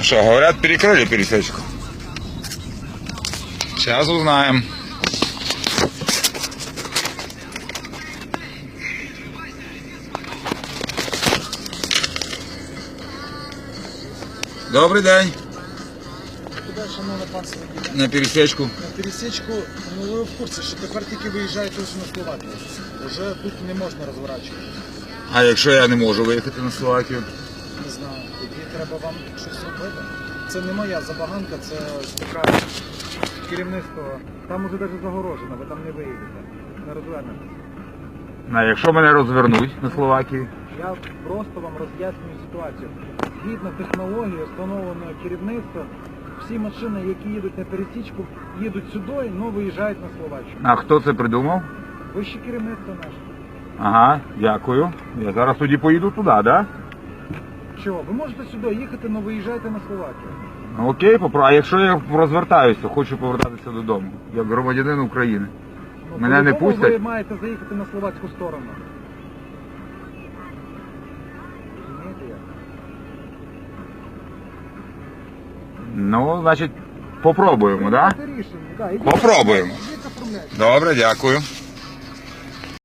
Что, говорят, перекрыли пересечку? Сейчас узнаем. Добрий день. Куди, шановне панство? На пересечку. На пересічку, ну ви в курсі, що тепер тільки виїжджаєте ось на Словакію. Вже тут не можна розворачуватися. А якщо я не можу виїхати на Словакію? Треба вам щось робити. Це не моя забаганка, це така керівництво. Там уже навіть загорожено, ви там не виїдете. Не розвернетесь. А якщо мене розвернуть на Словакію? Я просто вам роз'яснюю ситуацію. Згідно технології, встановленої керівництва, всі машини, які їдуть на пересічку, їдуть сюди, але виїжджають на Словаччину. А хто це придумав? Вище керівництво наше. Ага, дякую. Я зараз тоді поїду туди, так? Да? Чого? Ви можете сюди їхати, але виїжджайте на Словакію. Окей, попро... а якщо я розвертаюся, хочу повертатися додому, як громадянин України. Ну, Мене не по-любому пустять? Ви маєте заїхати на словацьку сторону. Розумієте як? Ну, значить, попробуємо, так? Да? Це рішення, да. Попробуємо. Добре, дякую.